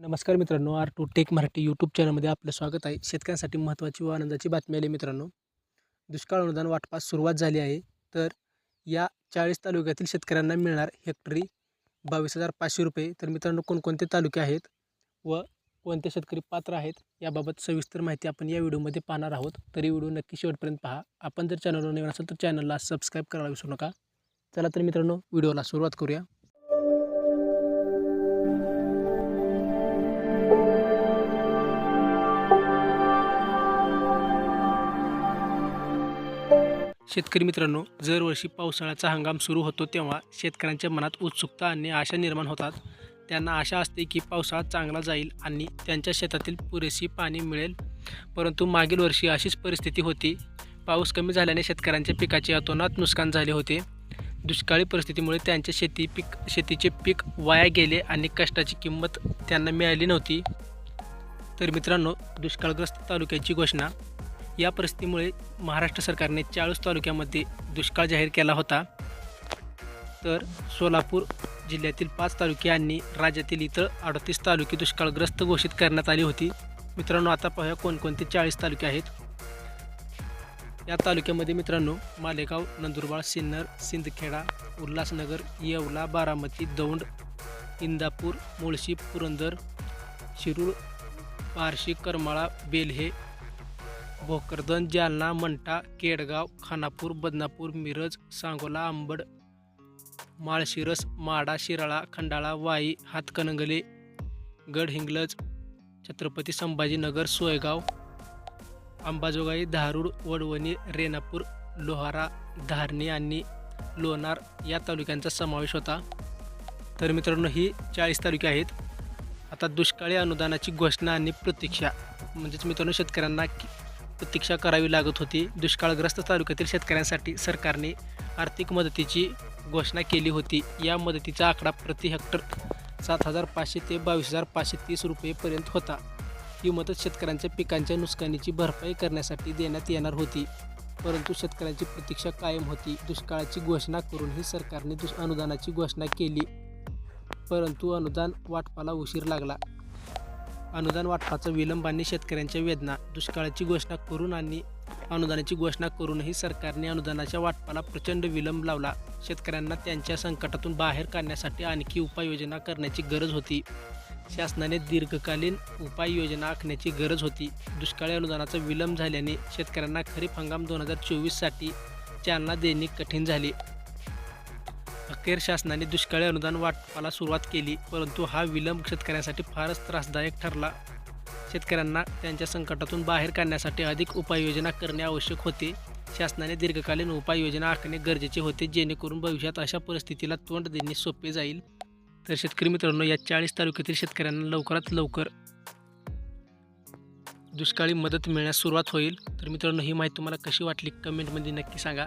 नमस्कार मित्रांनो R two tech Marathi YouTube चॅनलमध्ये आपलं स्वागत आहे. शेतकऱ्यांसाठी महत्त्वाची व आनंदाची बातमी आली मित्रांनो. दुष्काळ अनुदान वाटपास सुरुवात झाली आहे. तर या चाळीस तालुक्यातील शेतकऱ्यांना मिळणार हेक्टरी बावीस हजार पाचशे रुपये. तर मित्रांनो कोणकोणते तालुके आहेत व कोणते शेतकरी पात्र आहेत याबाबत सविस्तर माहिती आपण या व्हिडिओमध्ये पाहणार आहोत. तरी व्हिडिओ नक्की शेवटपर्यंत पहा. आपण जर चॅनलवर नवीन असाल तर चॅनलला सबस्क्राईब करायला विसरू नका. चला तर मित्रांनो व्हिडिओला सुरुवात करूया. शेतकरी मित्रांनो दरवर्षी पावसाळ्याचा हंगाम सुरू होतो तेव्हा शेतकऱ्यांच्या मनात उत्सुकता आणि आशा निर्माण होतात. त्यांना आशा असते की पावसाळा चांगला जाईल आणि त्यांच्या शेतातील पुरेशी पाणी मिळेल. परंतु मागील वर्षी अशीच परिस्थिती होती. पाऊस कमी झाल्याने शेतकऱ्यांच्या पिकाचे अतोनात नुकसान झाले होते. दुष्काळी परिस्थितीमुळे त्यांचे शेती पीक शेतीचे पीक वाया गेले आणि कष्टाची किंमत त्यांना मिळाली नव्हती. तर मित्रांनो दुष्काळग्रस्त तालुक्याची घोषणा या परिस्थितीमुळे महाराष्ट्र सरकारने चाळीस तालुक्यामध्ये दुष्काळ जाहीर केला होता. तर सोलापूर जिल्ह्यातील पाच तालुके आणि राज्यातील इतर अडतीस तालुके दुष्काळग्रस्त घोषित करण्यात आली होती. मित्रांनो आता पाहूया कोणकोणते चाळीस तालुके आहेत. या तालुक्यामध्ये मित्रांनो मालेगाव नंदुरबार सिन्नर सिंदखेडा उल्हासनगर येवला बारामती दौंड इंदापूर मुळशी पुरंदर शिरूर बार्शी करमाळा बेल्हे भोकरदन जालना मंठा केडगाव खानापूर बदनापूर मिरज सांगोला आंबड माळशिरस माडा शिराळा खंडाळा वाई हातकणंगले गडहिंग्लज छत्रपती संभाजीनगर सोयगाव अंबाजोगाई धारूर वडवणी रेणापूर लोहारा धारणी आणि लोणार या तालुक्यांचा समावेश होता. तर मित्रांनो ही चाळीस तालुके आहेत. आता दुष्काळी अनुदानाची घोषणा आणि प्रतीक्षा म्हणजेच मित्रांनो शेतकऱ्यांना प्रतीक्षा करावी लागत होती. दुष्काळग्रस्त तालुक्यातील शेतकऱ्यांसाठी सरकारने आर्थिक मदतीची घोषणा केली होती. या मदतीचा आकडा प्रति हेक्टर सात हजार पाचशे ते बावीस हजार पाचशे तीस रुपयेपर्यंत होता. ही मदत शेतकऱ्यांच्या पिकांच्या नुकसानीची भरपाई करण्यासाठी देण्यात येणार होती. परंतु शेतकऱ्यांची प्रतीक्षा कायम होती. दुष्काळाची घोषणा करूनही सरकारने दुष अनुदानाची घोषणा केली. परंतु अनुदान वाटपाला उशीर लागला. अनुदान वाटपाचा आणि शेतकऱ्यांच्या वेदना दुष्काळाची घोषणा करून आणि अनुदानाची घोषणा करूनही सरकारने अनुदानाच्या वाटपाला प्रचंड विलंब लावला. शेतकऱ्यांना त्यांच्या संकटातून बाहेर काढण्यासाठी आणखी उपाययोजना करण्याची गरज होती. शासनाने दीर्घकालीन उपाययोजना आखण्याची गरज होती. दुष्काळी अनुदानाचा विलंब झाल्याने शेतकऱ्यांना खरीप हंगाम दोन हजार चोवीससाठी चालना देणे कठीण झाले. अखेर शासनाने दुष्काळी अनुदान वाटपाला सुरुवात केली परंतु हा विलंब शेतकऱ्यांसाठी फारच त्रासदायक ठरला. शेतकऱ्यांना त्यांच्या संकटातून बाहेर काढण्यासाठी अधिक उपाययोजना करणे आवश्यक होते. शासनाने दीर्घकालीन उपाययोजना आखणे गरजेचे होते जेणेकरून भविष्यात अशा परिस्थितीला तोंड देणे सोपे जाईल. तर शेतकरी मित्रांनो या चाळीस तालुक्यातील शेतकऱ्यांना लवकरात लवकर दुष्काळी मदत मिळण्यास सुरुवात होईल. तर मित्रांनो ही माहिती तुम्हाला कशी वाटली कमेंटमध्ये नक्की सांगा.